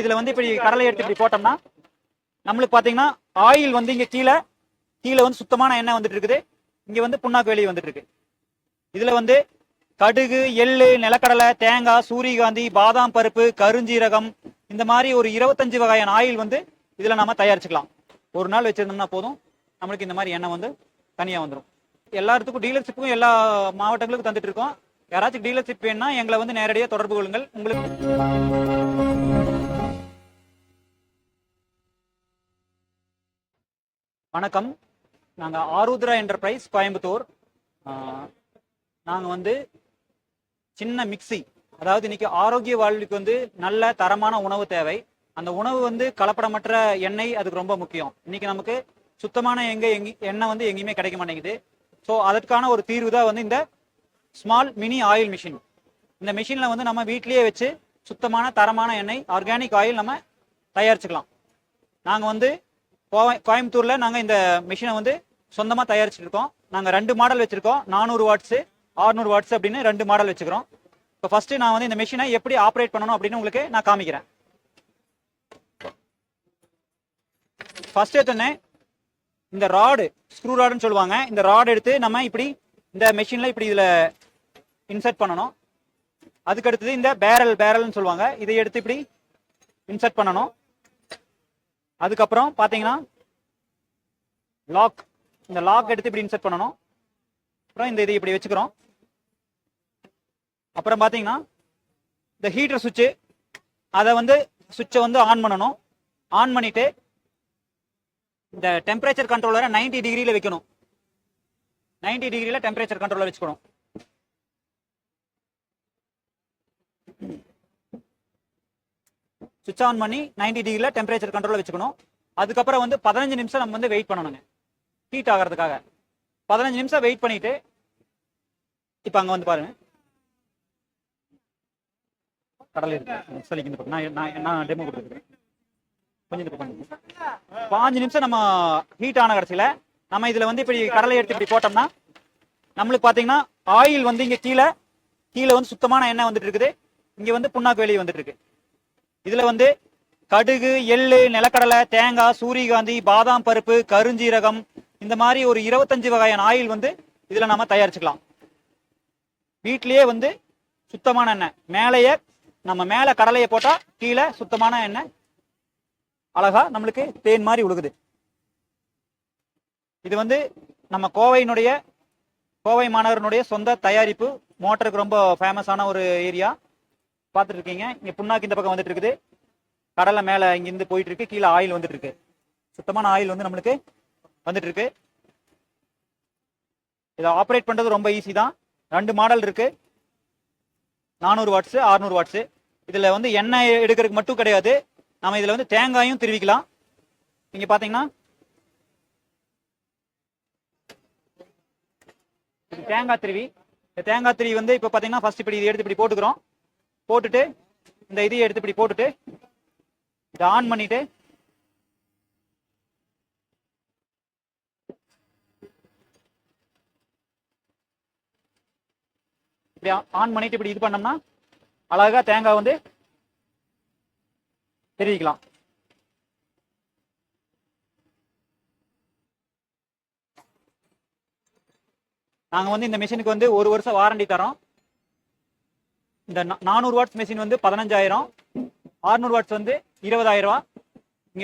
இதில் வந்து இப்படி கடலை எடுத்து இப்படி போட்டோம்னா நம்மளுக்கு பார்த்தீங்கன்னா ஆயில் வந்து இங்கே கீழே கீழே வந்து சுத்தமான எண்ணெய் வந்துட்டு இருக்குது. இங்கே வந்து புண்ணாக்கு வெளியே வந்துட்டு இருக்கு. இதில் வந்து கடுகு எள்ளு நிலக்கடலை தேங்காய் சூரியகாந்தி பாதாம் பருப்பு கருஞ்சீரகம் இந்த மாதிரி ஒரு இருபத்தஞ்சு வகையான ஆயில் வந்து இதில் நம்ம தயாரிச்சுக்கலாம். ஒரு நாள் வச்சிருந்தோம்னா போதும். நம்மளுக்கு இந்த மாதிரி எண்ணெய் வந்து தனியாக வந்துடும் எல்லாத்துக்கும் டீலர்ஷிப்புக்கும் எல்லா மாவட்டங்களுக்கும் தந்துட்டு இருக்கோம். யாராச்சும் டீலர்ஷிப் வேணும்னா எங்களை வந்து நேரடியாக தொடர்பு கொள்ளுங்கள். உங்களுக்கு வணக்கம். நாங்கள் ஆருத்ரா என்டர்பிரைஸ் கோயம்புத்தூர். நாங்கள் வந்து சின்ன மிக்சி அதாவது இன்னைக்கு ஆரோக்கிய வாழ்வுக்கு வந்து நல்ல தரமான உணவு தேவை. அந்த உணவு வந்து கலப்படமற்ற எண்ணெய் அதுக்கு ரொம்ப முக்கியம். இன்னைக்கு நமக்கு சுத்தமான எங்க எங்கி எண்ணெய் வந்து எங்கேயுமே கிடைக்க மாட்டேங்குது. ஸோ அதற்கான ஒரு தீர்வு தான் வந்து இந்த ஸ்மால் மினி ஆயில் மிஷின் இந்த மிஷினில் வந்து நம்ம வீட்டிலேயே வச்சு சுத்தமான தரமான எண்ணெய் ஆர்கானிக் ஆயில் நம்ம தயாரிச்சுக்கலாம். நாங்கள் வந்து கோயம்புத்தூர்ல நாங்கள் இந்த மிஷினை வந்து சொந்தமாக தயாரிச்சுட்டு இருக்கோம் நாங்கள் ரெண்டு மாடல் வச்சிருக்கோம். நானூறு வாட்ஸு 600 வாட்ஸ் அப்படின்னு ரெண்டு மாடல் வச்சுக்கிறோம் இப்போ ஃபர்ஸ்ட் நான் வந்து இந்த மிஷினை எப்படி ஆப்ரேட் பண்ணணும் அப்படின்னு உங்களுக்கு நான் காமிக்கிறேன். ஃபர்ஸ்ட் எடுத்தோடனே இந்த ராடு ஸ்க்ரூ ராடுன்னு சொல்லுவாங்க. இந்த ராடு எடுத்து நம்ம இப்படி இந்த மெஷினில் இப்படி இதில் இன்சர்ட் பண்ணணும். அதுக்கு அடுத்தது இந்த பேரல் பேரல்னு சொல்லுவாங்க. இதை எடுத்து இப்படி இன்சர்ட் பண்ணணும். அதுக்கப்புறம் பார்த்தீங்கன்னா லாக் இந்த லாக் எடுத்து இப்படி இன்சர்ட் பண்ணணும். அப்புறம் இந்த இதை இப்படி வச்சுக்கிறோம். அப்புறம் பார்த்தீங்கன்னா இந்த ஹீட்டர் சுவிட்சு அதை வந்து சுவிட்சை வந்து ஆன் பண்ணணும். ஆன் பண்ணிட்டு இந்த டெம்பரேச்சர் கண்ட்ரோலரை 90 டிகிரியில் வைக்கணும். 90 டிகிரியில் டெம்பரேச்சர் கண்ட்ரோலர் வச்சுக்கணும். சுவிச் ஆன் பண்ணி 90 டிகிரியில் டெம்பரேச்சர் கண்ட்ரோலில் வச்சுக்கணும். அதுக்கப்புறம் வந்து பதினஞ்சு நிமிஷம் நம்ம வந்து வெயிட் பண்ணணுங்க. ஹீட் ஆகிறதுக்காக. பதினஞ்சு நிமிஷம் வெயிட் பண்ணிட்டு இப்போ அங்கே வந்து பாருங்க. கடல் இருக்கு. சொல்லிக்கு இந்த பக்கம். நான் நான் நான் டெமோ கொடுத்துருக்கேன். கொஞ்சம் இந்த பக்கம் பாஞ்சு நிமிஷம் நம்ம ஹீட் ஆன கடைசியில் நம்ம இதில் வந்து இப்படி கடலை எடுத்து இப்படி போட்டோம்னா நம்மளுக்கு பார்த்தீங்கன்னா ஆயில் வந்து இங்கே கீழே கீழே வந்து சுத்தமான எண்ணெய் வந்துட்டு இருக்குது. இங்கே வந்து புண்ணாக்கு வெளியே வந்துட்டு இருக்கு. இதுல வந்து கடுகு எள்ளு நிலக்கடலை தேங்காய் சூரியகாந்தி பாதாம் பருப்பு கருஞ்சீரகம் இந்த மாதிரி ஒரு இருபத்தஞ்சு வகையான ஆயில் வந்து இதுல நம்ம தயாரிச்சுக்கலாம். வீட்லயே வந்து சுத்தமான எண்ணெய். மேலேயே நம்ம மேல கடலையை போட்டா கீழே சுத்தமான எண்ணெய். அழகா நம்மளுக்கு தேன் மாதிரி உழுகுது. இது வந்து நம்ம கோவையினுடைய கோவை மாநகரனுடைய சொந்த தயாரிப்பு. மோட்டருக்கு ரொம்ப ஃபேமஸான ஒரு ஏரியா பார்த்துட்டு இருக்கீங்க இங்க புண்ணாக்கு இந்த பக்கம் வந்துட்டு இருக்குது கடலை மேல இங்கிருந்து போயிட்டு இருக்கு கீழே ஆயில் வந்துட்டு இருக்கு சுத்தமான ஆயில் வந்து நம்மளுக்கு வந்துட்டு இருக்கு இதை ஆப்ரேட் பண்றது ரொம்ப ஈஸி தான். ரெண்டு மாடல் இருக்கு. நானூறு வாட்ஸ் 600 வாட்ஸ் இதுல வந்து எண்ணெய் எடுக்கிறதுக்கு மட்டும் கிடையாது. நம்ம இதுல வந்து தேங்காயும் திருவிக்கலாம். நீங்க பாத்தீங்கன்னா தேங்காய் திருவி. இந்த தேங்காய் திருவி வந்து இப்போ பாத்தீங்கன்னா ஃபர்ஸ்ட் இப்படி இது எடுத்து இப்படி போட்டுக்கிறோம். போட்டுட்டு இந்த இதையை எடுத்து இப்படி போட்டுட்டு இதை ஆன் பண்ணிட்டு இப்படி ஆன் பண்ணிட்டு இப்படி இது பண்ணோம்னா அழகா தேங்காய் வந்து தெரிவிக்கலாம் நாங்க வந்து இந்த மிஷினுக்கு வந்து ஒரு வருஷம் வாரண்டி தரோம். இந்த நானூறு வாட்ஸ் மிஷின் வந்து பதினஞ்சாயிரம் 600 வாட்ஸ் வந்து இருபதாயிரம் ரூபா.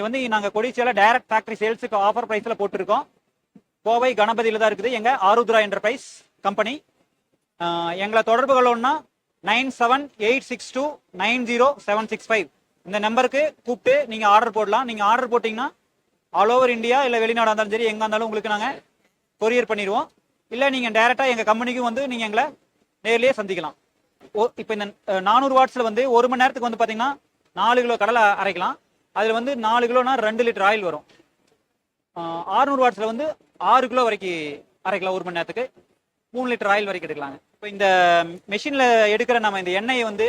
வந்து நாங்கள் கொடிச்சியால டைரக்ட் ஃபேக்டரி சேல்ஸுக்கு ஆஃபர் ப்ரைஸில் போட்டிருக்கோம். கோவை கணபதியில் தான் இருக்குது. எங்கள் ஆருத்ரா என்டர்பிரைஸ் கம்பெனி எங்களை தொடர்பு கொள்ளணும்னா nine seven eight six two nine zero seven six five. இந்த நம்பருக்கு கூப்பிட்டு நீங்கள் ஆர்டர் போடலாம். நீங்கள் ஆர்டர் போட்டிங்கன்னா ஆல் ஓவர் இந்தியா இல்லை வெளிநாடாக இருந்தாலும் சரி எங்கே இருந்தாலும் உங்களுக்கு நாங்கள் கொரியர் பண்ணிடுவோம். இல்லை நீங்கள் டேரெக்டாக எங்கள் கம்பெனிக்கும் வந்து நீங்கள் எங்களை நேரிலேயே சந்திக்கலாம். இப்போ இந்த நானூறு வாட்ஸ்ல வந்து ஒரு மணி நேரத்துக்கு வந்து பாத்தீங்கன்னா நாலு கிலோ கடலை அரைக்கலாம். அதுல வந்து நாலு கிலோனா ரெண்டு லிட்டர் ஆயில் வரும். ஆறுநூறு வாட்ஸ்ல வந்து ஆறு கிலோ வரைக்கும் அரைக்கலாம் ஒரு மணி நேரத்துக்கு. மூணு லிட்டர் ஆயில் வரைக்கும் எடுக்கலாங்க. இப்போ இந்த மெஷினில் எடுக்கிற நம்ம இந்த எண்ணெயை வந்து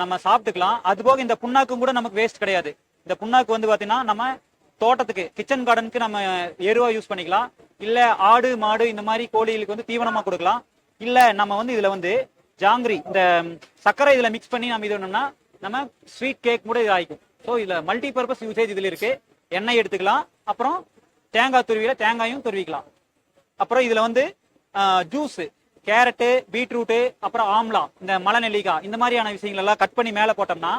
நம்ம சாப்பிட்டுக்கலாம். அது போக இந்த புண்ணாக்கும் கூட நமக்கு வேஸ்ட் கிடையாது. இந்த புண்ணாக்கு வந்து பார்த்தீங்கன்னா நம்ம தோட்டத்துக்கு கிச்சன் கார்டனுக்கு நம்ம எருவா யூஸ் பண்ணிக்கலாம். இல்லை ஆடு மாடு இந்த மாதிரி கோழிகளுக்கு வந்து தீவனமாக கொடுக்கலாம். இல்லை நம்ம வந்து இதில் வந்து ஜாங்கிரி இந்த சர்க்கரை இதில் மிக்ஸ் பண்ணி நம்ம இது பண்ணோம்னா நம்ம ஸ்வீட் கேக் கூட இது ஆயிக்கும். ஸோ இதில் மல்டி பர்பஸ் யூசேஜ் இதில் இருக்கு. எண்ணெய் எடுத்துக்கலாம். அப்புறம் தேங்காய் துருவியில் தேங்காயும் துருவிக்கலாம். அப்புறம் இதில் வந்து ஜூஸு கேரட்டு பீட்ரூட்டு அப்புறம் ஆம்லா இந்த மலை நெல்லிக்காய் இந்த மாதிரியான விஷயங்கள் எல்லாம் கட் பண்ணி மேலே போட்டோம்னா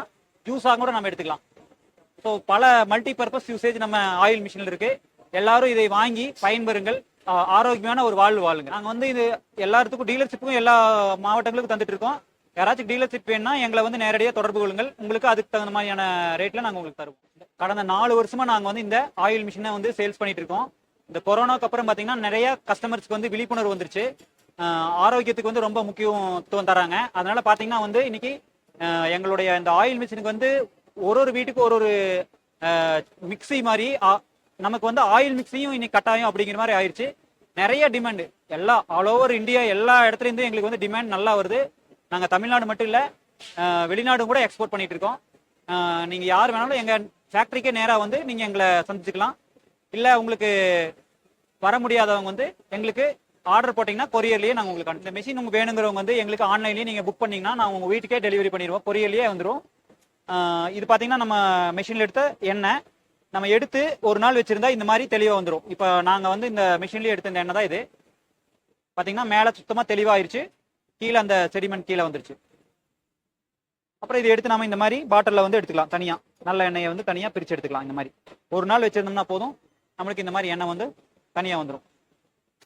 ஜூஸாக கூட நம்ம எடுத்துக்கலாம். ஸோ பல மல்டி பர்பஸ் யூசேஜ் நம்ம ஆயில் மிஷினில் இருக்கு. எல்லாரும் இதை வாங்கி பயன்பெறுங்கள். ஆரோக்கியமான ஒரு வாழ்வு வாழுங்க. நாங்கள் வந்து இது எல்லாத்துக்கும் டீலர்ஷிப்புக்கும் எல்லா மாவட்டங்களுக்கும் தந்துட்டு இருக்கோம். யாராச்சும் டீலர்ஷிப் வேணும்னா எங்களை வந்து நேரடியாக தொடர்பு கொள்ளுங்கள். உங்களுக்கு அதுக்கு தகுந்த மாதிரியான ரேட்ல நாங்கள் உங்களுக்கு தருவோம். கடந்த நாலு வருஷமா நாங்கள் வந்து இந்த ஆயில் மிஷினை வந்து சேல்ஸ் பண்ணிட்டு இருக்கோம். இந்த கொரோனாக்கு அப்புறம் பார்த்தீங்கன்னா நிறைய கஸ்டமர்ஸ்க்கு வந்து விழிப்புணர்வு வந்துருச்சு. ஆரோக்கியத்துக்கு வந்து ரொம்ப முக்கியத்துவம் தராங்க. அதனால பார்த்தீங்கன்னா வந்து இன்னைக்கு எங்களுடைய இந்த ஆயில் மிஷினுக்கு வந்து ஒரு ஒரு வீட்டுக்கு ஒரு ஒரு மிக்ஸி மாதிரி ஆ- நமக்கு வந்து ஆயில் மிக்ஸையும் இன்னைக்கு கட்டாயம் அப்படிங்கிற மாதிரி ஆயிடுச்சு நிறைய டிமாண்டு எல்லா ஆல் ஓவர் இந்தியா எல்லா இடத்துல இருந்தும் எங்களுக்கு வந்து டிமாண்ட் நல்லா வருது. நாங்கள் தமிழ்நாடு மட்டும் இல்லை வெளிநாடும் கூட எக்ஸ்போர்ட் பண்ணிட்டு இருக்கோம். நீங்கள் யார் வேணாலும் எங்கள் ஃபேக்ட்ரிக்கே நேராக வந்து நீங்கள் எங்களை சந்திச்சுக்கலாம். இல்லை உங்களுக்கு வர முடியாதவங்க வந்து எங்களுக்கு ஆர்டர் போட்டிங்கன்னா கொரியர்லயே நாங்கள் உங்களுக்கு இந்த மிஷின் உங்களுக்கு வேணுங்கிறவங்க வந்து எங்களுக்கு ஆன்லைன்லேயே நீங்கள் புக் பண்ணிங்கன்னா நான் உங்கள் வீட்டுக்கே டெலிவரி பண்ணிடுவோம். கொரியர்லேயே வந்துடும் இது பார்த்தீங்கன்னா நம்ம மிஷினில் எடுத்த எண்ணெய். நம்ம எடுத்து ஒரு நாள் வச்சிருந்தா இந்த மாதிரி தெளிவாக வந்துடும் இப்போ நாங்கள் வந்து இந்த மிஷின்லேயே எடுத்த எண்ணெய் தான் இது. பார்த்தீங்கன்னா மேலே சுத்தமாக தெளிவாயிருச்சு கீழே அந்த செடிமெண்ட் கீழே வந்துருச்சு. அப்புறம் இதை எடுத்து நம்ம இந்த மாதிரி பாட்டிலில் வந்து எடுத்துக்கலாம் தனியாக நல்ல எண்ணெயை வந்து தனியாக பிரித்து எடுத்துக்கலாம் இந்த மாதிரி. ஒரு நாள் வச்சிருந்தோம்னா போதும். நம்மளுக்கு இந்த மாதிரி எண்ணெய் வந்து தனியாக வந்துடும்